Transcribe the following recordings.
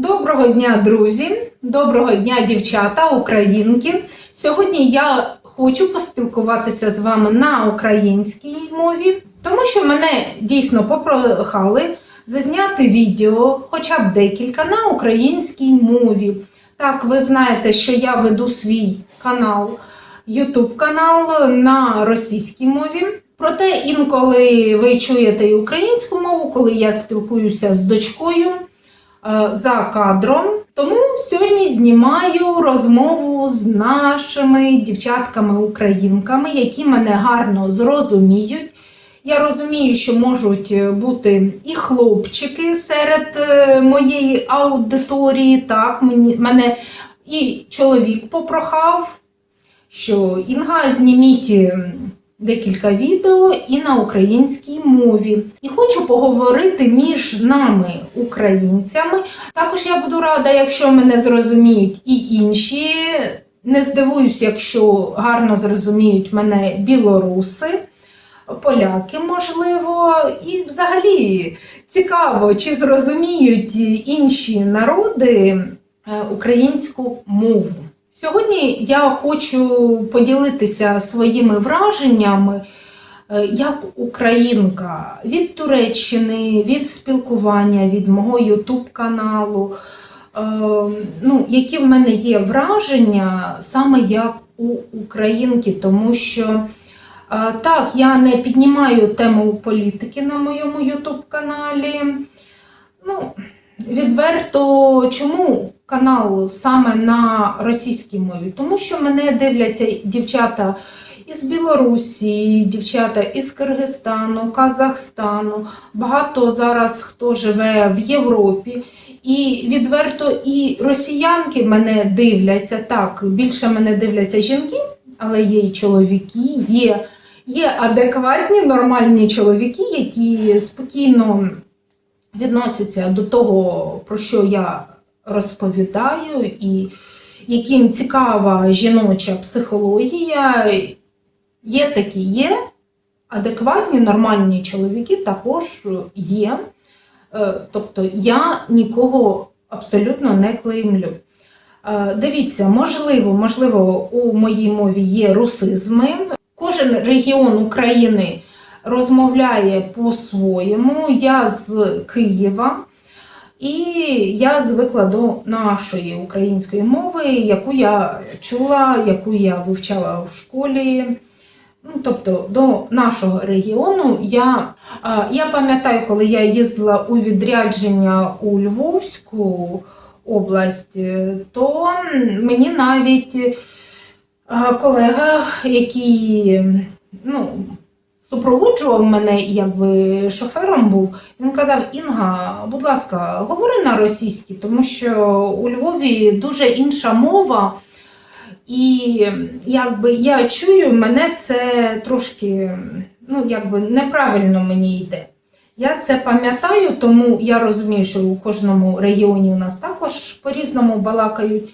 Доброго дня, друзі! Доброго дня, дівчата, українки. Сьогодні я хочу поспілкуватися з вами на українській мові, тому що мене дійсно попрохали зазняти відео, хоча б декілька на українській мові. Так, ви знаєте, що я веду свій канал, YouTube канал на російській мові. Проте інколи ви чуєте і українську мову, коли я спілкуюся з дочкою за кадром. Тому сьогодні знімаю розмову з нашими дівчатками-українками, які мене гарно зрозуміють. Я розумію, що можуть бути і хлопчики серед е, моєї аудиторії. Так, мені, мене і чоловік попрохав, що Інга, зніміть декілька відео і на українській мові. І хочу поговорити між нами, українцями. Також я буду рада, якщо мене зрозуміють і інші. Не здивуюсь, якщо гарно зрозуміють мене білоруси, поляки, можливо, і взагалі цікаво, чи зрозуміють інші народи е, українську мову. Сьогодні я хочу поділитися своїми враженнями е, як українка від Туреччини, від спілкування, від мого Ютуб каналу. Е, Ну, які в мене є враження саме як у українки, тому що е, так, я не піднімаю тему політики на моєму Ютуб каналі. Ну, відверто, чому канал саме на російській мові? Тому що мене дивляться дівчата із Білорусі, дівчата із Киргизстану, Казахстану. Багато зараз хто живе в Європі. І відверто і росіянки мене дивляться так. Більше мене дивляться жінки, але є і чоловіки, є, є адекватні, нормальні чоловіки, які спокійно відносяться до того, про що я розповідаю, і яким цікава жіноча психологія. Є такі, є адекватні, нормальні чоловіки також є. Е, Тобто я нікого абсолютно не клеймлю. Е, Дивіться, можливо, можливо, у моїй мові є русизми. Кожен регіон України розмовляє по-своєму. Я з Києва. І я звикла до нашої української мови, яку я чула, яку я вивчала в школі. Ну, тобто до нашого регіону я, я пам'ятаю, коли я їздила у відрядження у Львовську область, е, то мені навіть е, колега, який ну, супроводжував мене, якби шофером був, він казав: Інга, будь ласка, говори на російській, тому що у Львові дуже інша мова. І якби я чую, мене це трошки ну, якби неправильно мені йде. Я це пам'ятаю, тому я розумію, що у кожному регіоні у нас також по-різному балакають.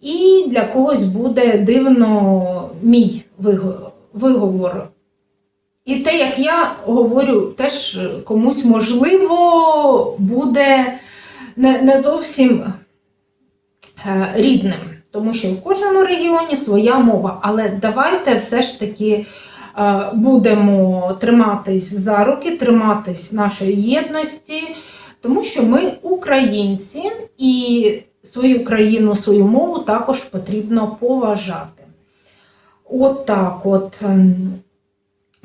І для когось буде дивно мій виговор. І те, як я говорю, теж комусь можливо буде не, не зовсім е, рідним, тому що в кожному регіоні своя мова. Але давайте все ж таки е, будемо триматись за руки, триматись нашої єдності, тому що ми українці і свою країну, свою мову також потрібно поважати. От так от.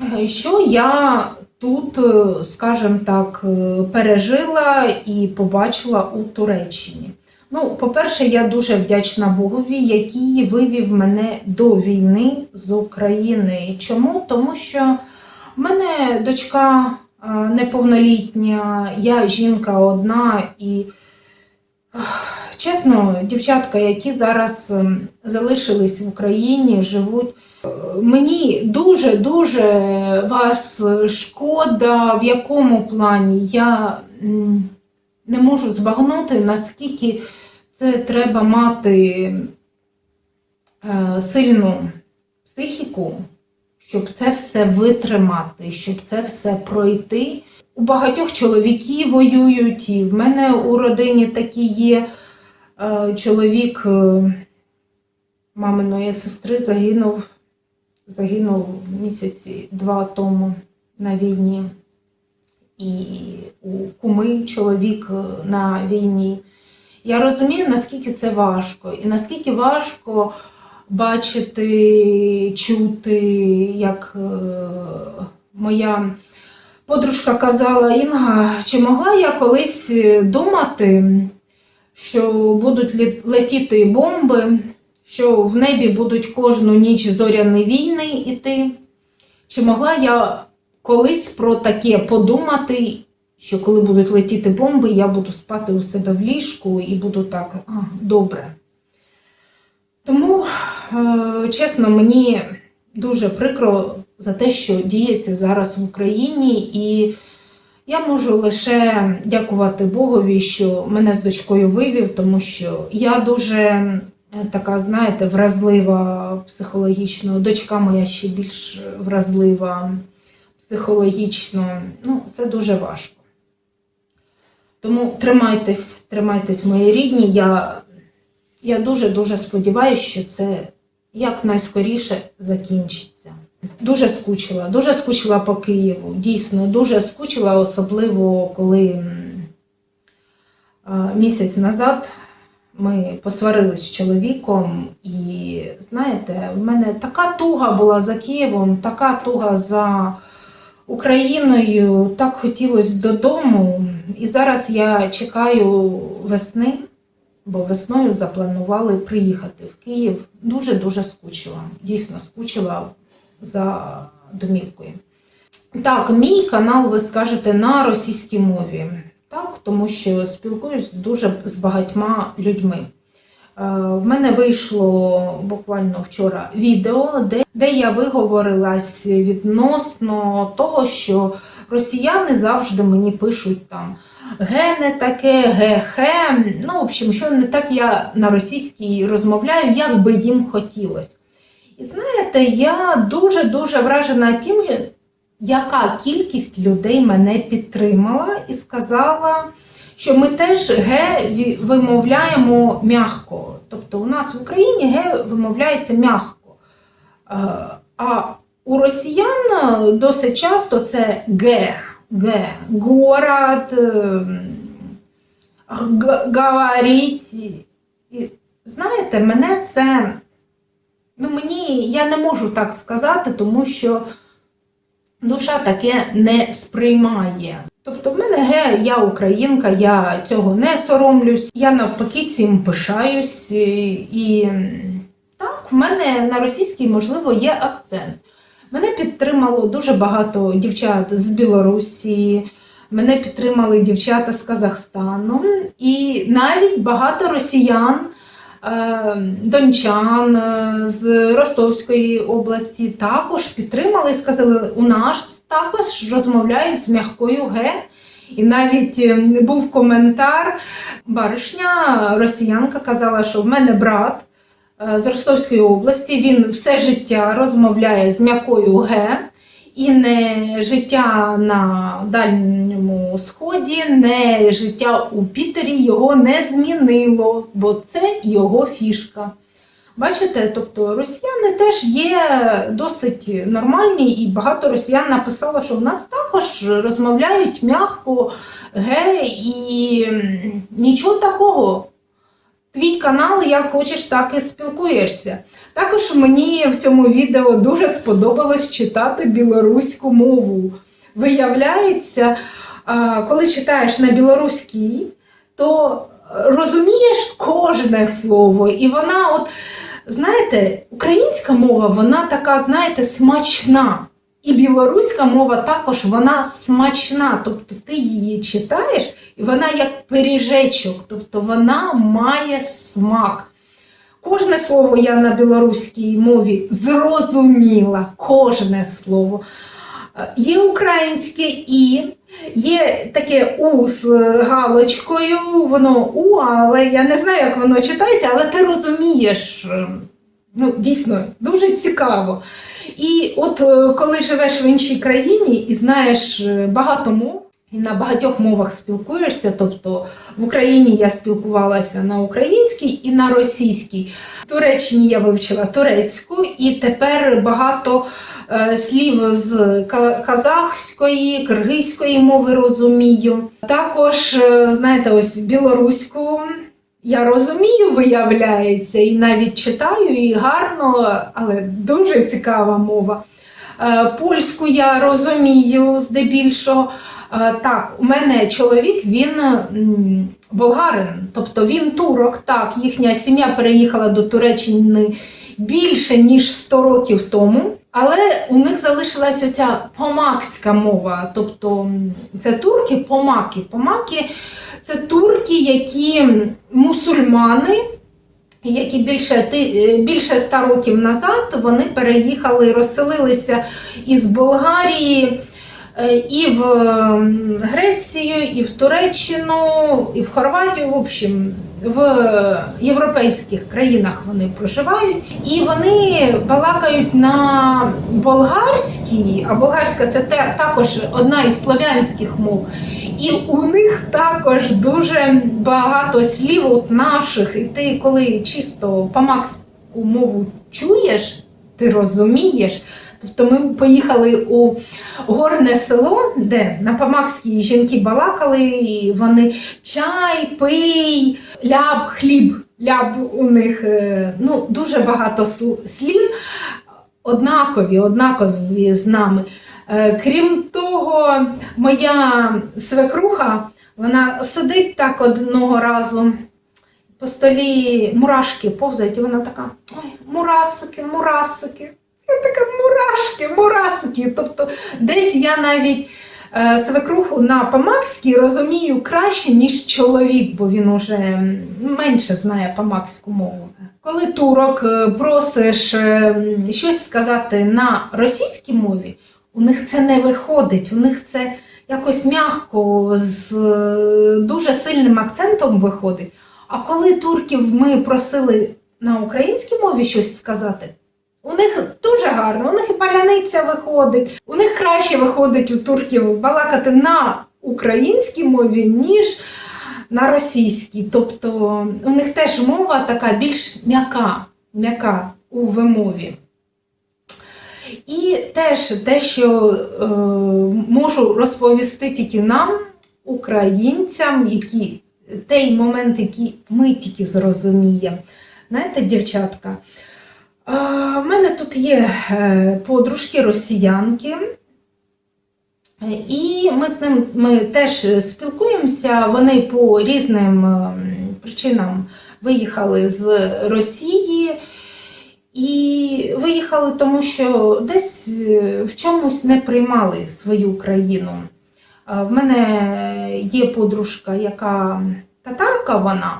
Ем, Що я тут, е, скажімо так, е, пережила і побачила у Туреччині? Ну, по-перше, я дуже вдячна Богові, який вивів мене до війни з України. Чому? Тому що в мене дочка е, неповнолітня, я жінка одна і. Чесно, дівчатка, які зараз ем, залишились в Україні, живуть Мені дуже-дуже вас шкода, в якому плані я не можу збагнути, наскільки це треба мати е, сильну психіку, щоб це все витримати, щоб це все пройти. у багатьох чоловіки воюють, і в мене у родині такі є. Е, Чоловік е, маминої сестри загинув, загинув місяці два тому на війні. І у куми чоловік е, на війні. Я розумію, наскільки це важко, і наскільки важко бачити, чути, як моя подружка казала Інга, чи могла я колись думати, що будуть летіти бомби, що в небі будуть кожну ніч зоряні війни іти? Чи могла я колись про таке подумати, що коли будуть летіти бомби, я буду спати у себе в ліжку і буду так, а, добре. Тому, е, чесно, мені дуже прикро за те, що діється зараз в Україні, і я можу лише дякувати Богові, що мене з дочкою вивів, тому що я дуже е, така, знаєте, вразлива психологічно. Дочка моя ще більш вразлива психологічно. Ну, це дуже важко. Тому тримайтесь, тримайтесь, мої рідні. Я, я дуже-дуже сподіваюся, що це якнайскоріше закінчиться. Дуже скучила, дуже скучила по Києву. Дійсно, дуже скучила, особливо коли місяць назад ми посварились з чоловіком, і знаєте, в мене така туга була за Києвом, така туга за Україною, так хотілося додому. І зараз я чекаю весни, бо весною запланували приїхати в Київ. Дуже-дуже скучила. Дійсно скучила за домівкою. Так, мій канал, ви скажете, на російській мові. Так, тому що спілкуюсь дуже з багатьма людьми. Е, В мене вийшло буквально вчора відео, де, де я виговорилась відносно того, що росіяни завжди мені пишуть там ге не таке, ге хе. Ну, в общем, що не так я на російській розмовляю, як би їм хотілося. І знаєте, я дуже-дуже вражена тим, яка кількість людей мене підтримала і сказала, що ми теж ге вимовляємо м'яко. Тобто у нас в Україні ге вимовляється м'яко. Е, А у росіян досить часто це ге, ге, город, ем, говорить. І, знаєте, мене це. Ну, мені я не можу так сказати, тому що душа таке не сприймає. Тобто, в мене ге, я українка, я цього не соромлюсь, я навпаки цим пишаюсь. І, і так, в мене на російській, можливо, є акцент. Мене підтримало дуже багато дівчат з Білорусі, мене підтримали дівчата з Казахстану, і навіть багато росіян е, дончан е, з Ростовської області також підтримали і сказали, у нас також розмовляють з м'якою Г. І навіть е, був коментар, баришня росіянка казала, що в мене брат е, з Ростовської області, він все життя розмовляє з м'якою Г. І не життя на Дальньому Сході, не життя у Пітері його не змінило, бо це його фішка. Бачите, тобто росіяни теж є досить нормальні, і багато росіян написало, що в нас також розмовляють м'яко, ге, і нічого такого. Твій канал, як хочеш, так і спілкуєшся. Також мені в цьому відео дуже сподобалось читати білоруську мову. Виявляється, коли читаєш на білоруській, то розумієш кожне слово. І вона, от, знаєте, українська мова, вона така, знаєте, смачна. І білоруська мова також вона смачна. Тобто ти її читаєш, і вона як пиріжечок, тобто вона має смак. Кожне слово я на білоруській мові зрозуміла, кожне слово. Е, Є українське і, є таке у з галочкою, воно у, але я не знаю, як воно читається, але ти розумієш. е, Ну, дійсно, дуже цікаво. І от е, коли живеш в іншій країні і знаєш е, багато мов, і на багатьох мовах спілкуєшся. Тобто в Україні я спілкувалася на українській і на російській. В Туреччині я вивчила турецьку, і тепер багато е, слів з казахської, киргизької мови розумію. Також, е, знаєте, ось білоруську. Я розумію, виявляється, і навіть читаю, і гарно, але дуже цікава мова. Е, Польську я розумію здебільшого. Е, Так, у мене чоловік, він болгарин, тобто він турок. Так, їхня сім'я переїхала до Туреччини більше ніж 100 років тому. Але у них залишилась оця помакська мова. Тобто це турки, помаки. Помаки це турки, які мусульмани, які більше, е, більше ста років назад вони переїхали, розселилися із Болгарії е, і в Грецію, і в Туреччину, і в Хорватію. В общем, в європейських країнах вони проживають, і вони балакають на болгарській, а болгарська це те- також одна із слов'янських мов. І у них також дуже багато слів от наших. І ти, коли чисто по помакську мову чуєш, ти розумієш. Тобто ми поїхали у горне село, де на помакській жінки балакали, і вони чай, пий, ляб, хліб. Ляб у них е, ну, дуже багато слів, однакові, однакові з нами. Е, Крім того, моя свекруха, вона сидить так одного разу по столі мурашки повзають, і вона така: ой, мурасики, мурасики. Я така мурашки, мурасики. Тобто десь я навіть е, свекруху на помакській розумію краще, ніж чоловік, бо він уже менше знає помакську мову. Коли турок е, просиш е, щось сказати на російській мові, у них це не виходить, у них це якось м'яко, з е, дуже сильним акцентом виходить. А коли турків ми просили на українській мові щось сказати, у них дуже гарно, у них і паляниця виходить, у них краще виходить у турків балакати на українській мові, ніж на російській. Тобто у них теж мова така більш м'яка, м'яка у вимові. І теж те, що е, можу розповісти тільки нам, українцям, які той момент, який ми тільки зрозуміємо. Знаєте, дівчатка, в мене тут є е, подружки росіянки, і ми з ним ми теж спілкуємося. Вони по різним е, причинам виїхали з Росії. І виїхали, тому що десь е, в чомусь не приймали свою країну. В мене є подружка, яка татарка вона,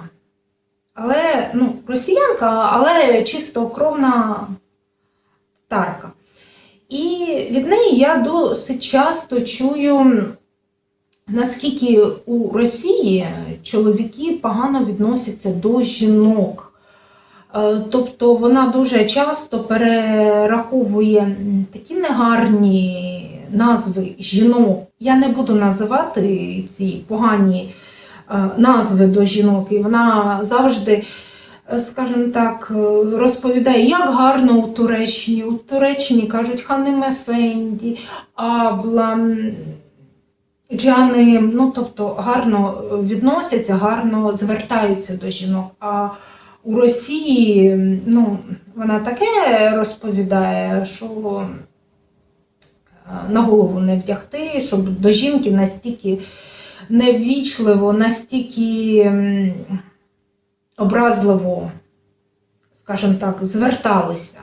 але ну, росіянка, але чистокровна татарка. І від неї я досить часто чую, наскільки у Росії чоловіки погано відносяться до жінок. Е, Тобто вона дуже часто перераховує такі негарні назви жінок. Я не буду називати ці погані назви до жінок, і вона завжди, е, скажімо так, е, розповідає, як гарно у Туреччині. У Туреччині кажуть ханим Ефенді, Абла. м, Джани, ну тобто гарно відносяться, гарно звертаються до жінок. А у Росії ну, вона таке розповідає, що е, на голову не вдягти, щоб до жінки настільки неввічливо, настільки образливо, скажімо так, зверталися.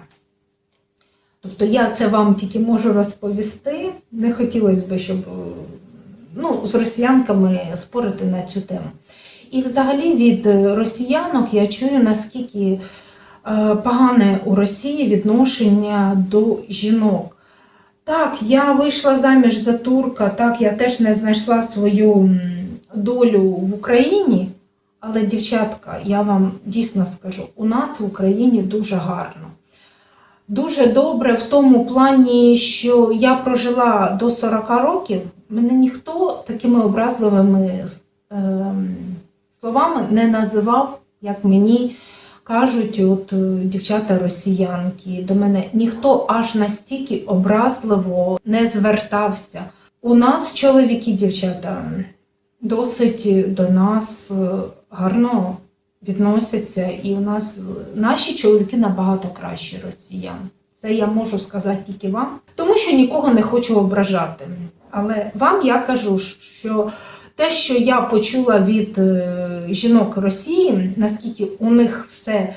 Тобто я це вам тільки можу розповісти. Не хотілося б, щоб е, ну, з росіянками спорити на цю тему. І взагалі від росіянок я чую, наскільки е, погане у Росії відношення до жінок. Так, я вийшла заміж за турка, так, я теж не знайшла свою долю в Україні, але, дівчатка, я вам дійсно скажу, у нас в Україні дуже гарно. Дуже добре в тому плані, що я прожила до 40 років мене ніхто такими образливими ем, словами не називав, як мені кажуть, от е, дівчата росіянки. До мене ніхто аж настільки образливо не звертався. У нас чоловіки, дівчата, досить до нас е, гарно відносяться, і у нас е, наші чоловіки набагато кращі росіян. Це я можу сказати тільки вам, тому що нікого не хочу ображати. Але вам я кажу, що те, що я почула від е, жінок Росії, наскільки у них все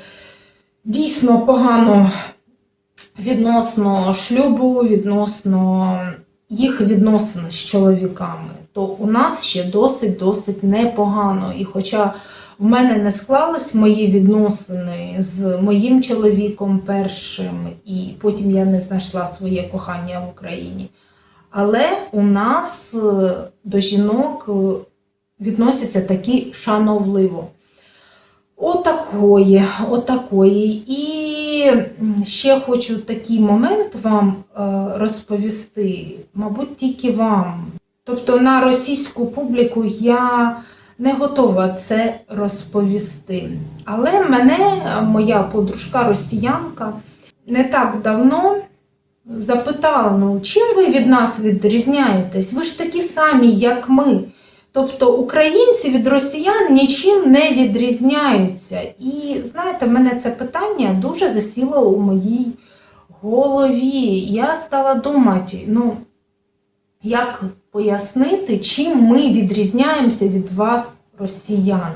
дійсно погано відносно шлюбу, відносно їх відносин з чоловіками, то у нас ще досить-досить непогано. І хоча в мене не склались мої відносини з моїм чоловіком першим, і потім я не знайшла своє кохання в Україні. Але у нас е, до жінок е, відносяться такі шановливо. Отакої, отакої. І ще хочу такий момент вам е, розповісти, мабуть, тільки вам. Тобто на російську публіку я не готова це розповісти. Але мене моя подружка росіянка не так давно запитала: ну, чим ви від нас відрізняєтесь? Ви ж такі самі, як ми. Тобто українці від росіян нічим не відрізняються. І знаєте, мене це питання дуже засіло у моїй голові. Я стала думати, ну, як пояснити, чим ми відрізняємося від вас, росіян.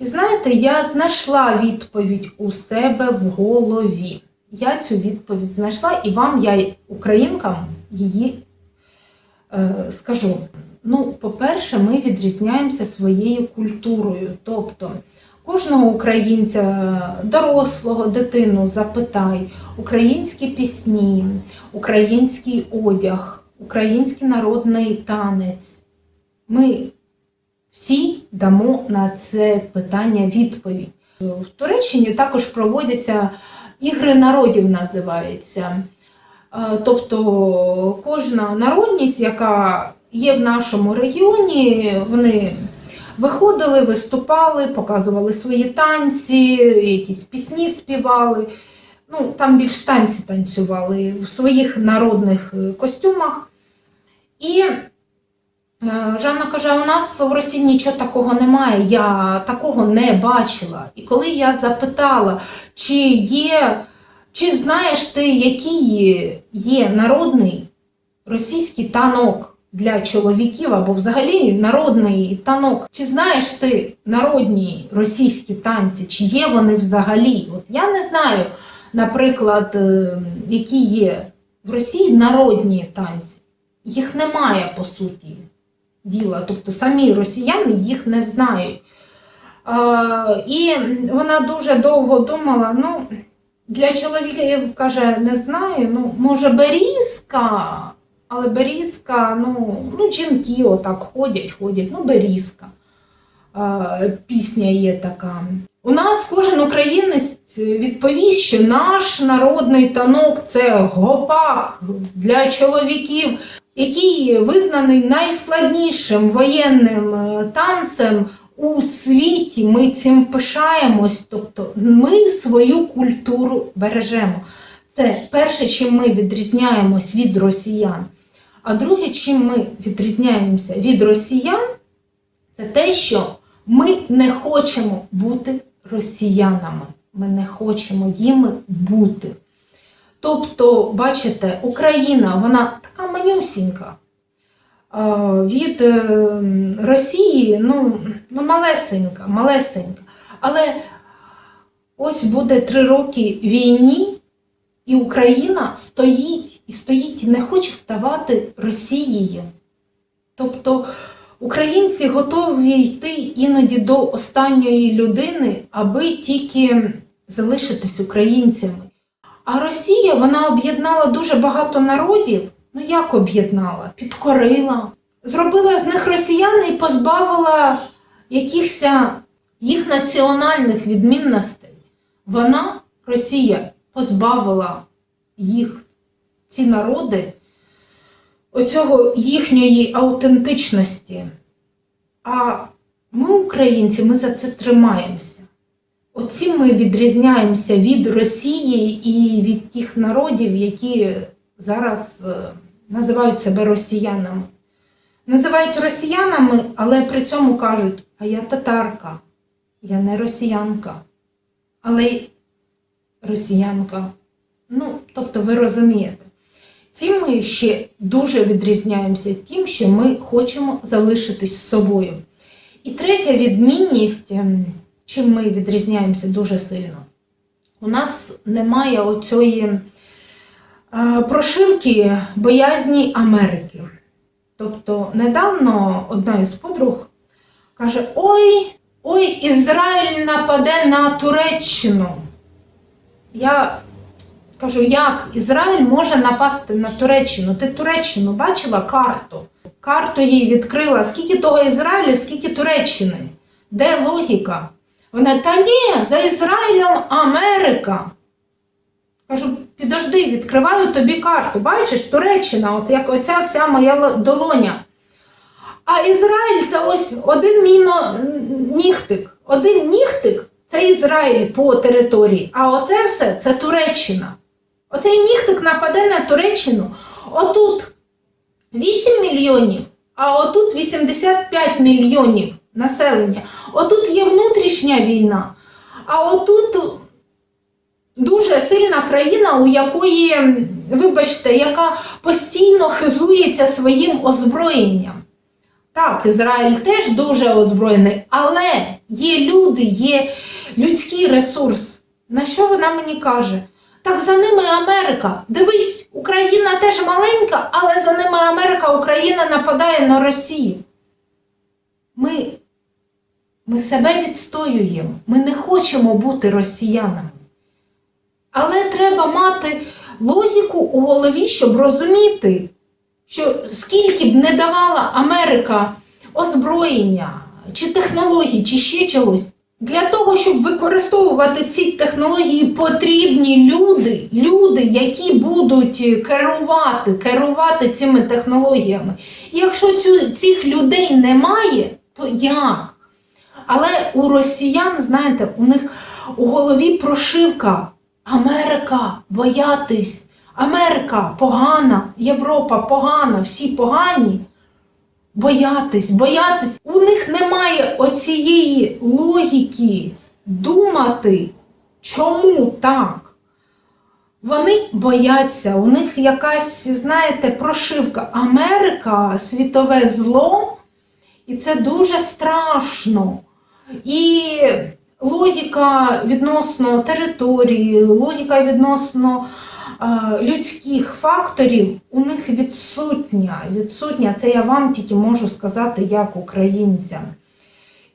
І знаєте, я знайшла відповідь у себе в голові. Я цю відповідь знайшла, і вам, я, українкам, її е, скажу. Ну, по-перше, ми відрізняємося своєю культурою. Тобто кожного українця, дорослого, дитину запитай українські пісні, український одяг, український народний танець. Ми всі дамо на це питання відповідь. В Туреччині також проводяться ігри народів, називаються. Е, Тобто кожна народність, яка є в нашому регіоні, вони виходили, виступали, показували свої танці, якісь пісні співали. Ну, там більш танці танцювали в своїх народних е, костюмах. І Жанна каже: у нас в Росії нічого такого немає, я такого не бачила. І коли я запитала, чи є, чи знаєш ти, який є народний російський танок для чоловіків або взагалі народний танок, чи знаєш ти народні російські танці, чи є вони взагалі? От я не знаю, наприклад, е, які є в Росії народні танці. Їх немає по суті діла. Тобто самі росіяни їх не знають. І вона дуже довго думала, ну, для чоловіків каже, не знаю, ну, може, берізка, але берізка, ну, ну жінки отак ходять, ходять, ну, берізка. Пісня є така. У нас кожен українець відповість, що наш народний танок це гопак для чоловіків який визнаний найскладнішим воєнним е, танцем у світі. Ми цим пишаємось, тобто ми свою культуру бережемо. Це перше, чим ми відрізняємось від росіян. А друге, чим ми відрізняємося від росіян, це те, що ми не хочемо бути росіянами. Ми не хочемо їми бути. Тобто, бачите, Україна, вона така манюсінька. Від е, Росії, ну, ну, малесенька, малесенька. Але ось буде три роки війні, і Україна стоїть і стоїть і не хоче ставати Росією. Тобто українці готові йти іноді до останньої людини, аби тільки залишитись українцями. А Росія вона об'єднала дуже багато народів. Ну як об'єднала? Підкорила, зробила з них росіян і позбавила якихось їх національних відмінностей. Вона, Росія, позбавила їх, ці народи, оцього їхньої аутентичності. А ми, українці, ми за це тримаємося. Оцім ми відрізняємося від Росії і від тих народів, які зараз е, називають себе росіянами. Називають росіянами, але при цьому кажуть, а я татарка, я не росіянка, але росіянка. Ну, тобто ви розумієте. Цим ми ще дуже відрізняємося тим, що ми хочемо залишитись собою. І третя відмінність, ем, чим ми відрізняємося дуже сильно. У нас немає оцієї е, прошивки боязні Америки. Тобто, недавно одна із подруг каже: Ой, ой, Ізраїль нападе на Туреччину. Я кажу, як Ізраїль може напасти на Туреччину? Ти Туреччину бачила карту? Карту їй відкрила, скільки того Ізраїлю, скільки Туреччини. Де логіка? Вона, та ні, за Ізраїлем Америка. Кажу, підожди, відкриваю тобі карту. Бачиш, Туреччина, от як оця вся моя долоня. А Ізраїль це ось один міно нігтик. Один нігтик це Ізраїль по території, а оце все це Туреччина. Оцей нігтик нападе на Туреччину. Отут 8 мільйонів, а отут 85 мільйонів населення. Отут є внутрішня війна, а отут дуже сильна країна, у якої, вибачте, яка постійно хизується своїм озброєнням. Так, Ізраїль теж дуже озброєний, але є люди, є людський ресурс. На що вона мені каже? Так за ними Америка. Дивись, Україна теж маленька, але за ними Америка, Україна нападає на Росію. Ми, ми себе відстоюємо. Ми не хочемо бути росіянами. Але треба мати логіку у голові, щоб розуміти, що скільки б не давала Америка озброєння, чи технологій, чи ще чогось, для того, щоб використовувати ці технології, потрібні люди, люди, які будуть керувати, керувати цими технологіями. І якщо цю, цих людей немає, то як? Але у росіян, знаєте, у них у голові прошивка Америка, боятись, Америка погана, Європа погана, всі погані. Боятись, боятись. У них немає оцієї логіки думати, чому так. Вони бояться, у них якась, знаєте, прошивка Америка, світове зло, і це дуже страшно. І логіка відносно території, логіка відносно е, людських факторів у них відсутня. відсутня. Це я вам тільки можу сказати як українцям.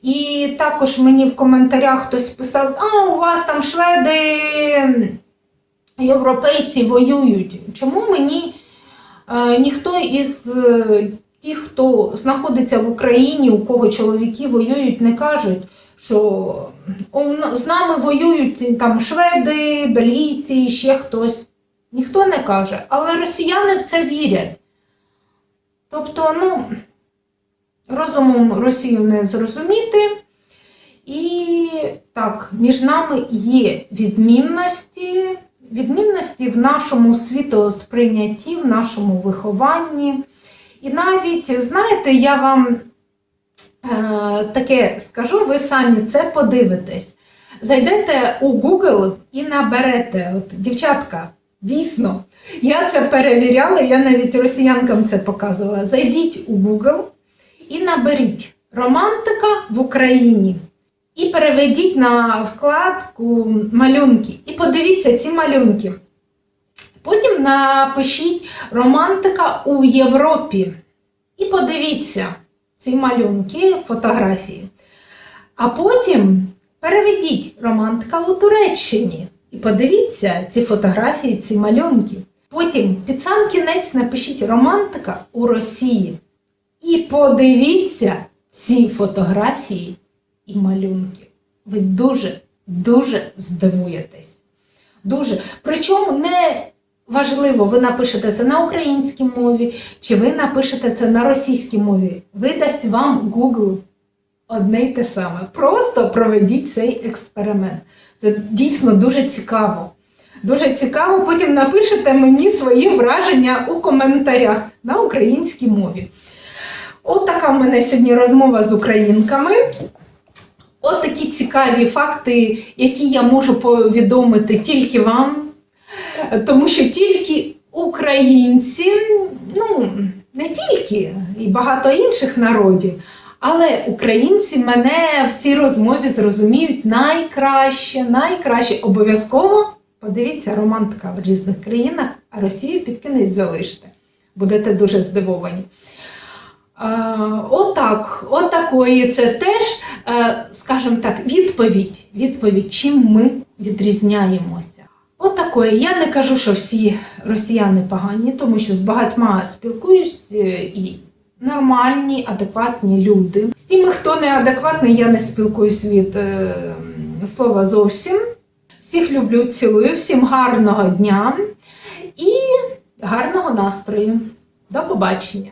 І також мені в коментарях хтось писав: а у вас там шведи, європейці воюють. Чому мені е, ніхто із тих, хто знаходиться в Україні, у кого чоловіки воюють, не кажуть, що з нами воюють там шведи, бельгійці, ще хтось. Ніхто не каже, але росіяни в це вірять. Тобто, ну, розумом Росію не зрозуміти. І так, між нами є відмінності, відмінності в нашому світосприйнятті, в нашому вихованні. І навіть, знаєте, я вам е, таке скажу, ви самі це подивитесь. Зайдете у Google і наберете, от, дівчатка, дійсно, я це перевіряла, я навіть росіянкам це показувала. Зайдіть у Google і наберіть романтика в Україні. І переведіть на вкладку малюнки. І подивіться ці малюнки. Потім напишіть романтика у Європі. І подивіться ці малюнки, фотографії. А потім переведіть романтика у Туреччині. І подивіться ці фотографії, ці малюнки. Потім під сам кінець напишіть романтика у Росії. І подивіться ці фотографії і малюнки. Ви дуже, дуже здивуєтесь. Дуже. Причому не важливо, ви напишете це на українській мові, чи ви напишете це на російській мові. Видасть вам Google одне й те саме. Просто проведіть цей експеримент. Це дійсно дуже цікаво. Дуже цікаво. Потім напишете мені свої враження у коментарях на українській мові. От така в мене сьогодні розмова з українками. От такі цікаві факти, які я можу повідомити тільки вам, тому що тільки українці, ну не тільки, і багато інших народів, але українці мене в цій розмові зрозуміють найкраще, найкраще. Обов'язково подивіться романтика в різних країнах, а Росію під кінець залиште. Будете дуже здивовані. Отак, отакої це теж, е, скажімо так, відповідь, відповідь, чим ми відрізняємося. Отакої. Я не кажу, що всі росіяни погані, тому що з багатьма спілкуюсь е, і нормальні, адекватні люди. З тими, хто неадекватний, я не спілкуюсь від е, слова зовсім. Всіх люблю, цілую, всім гарного дня і гарного настрою. До побачення!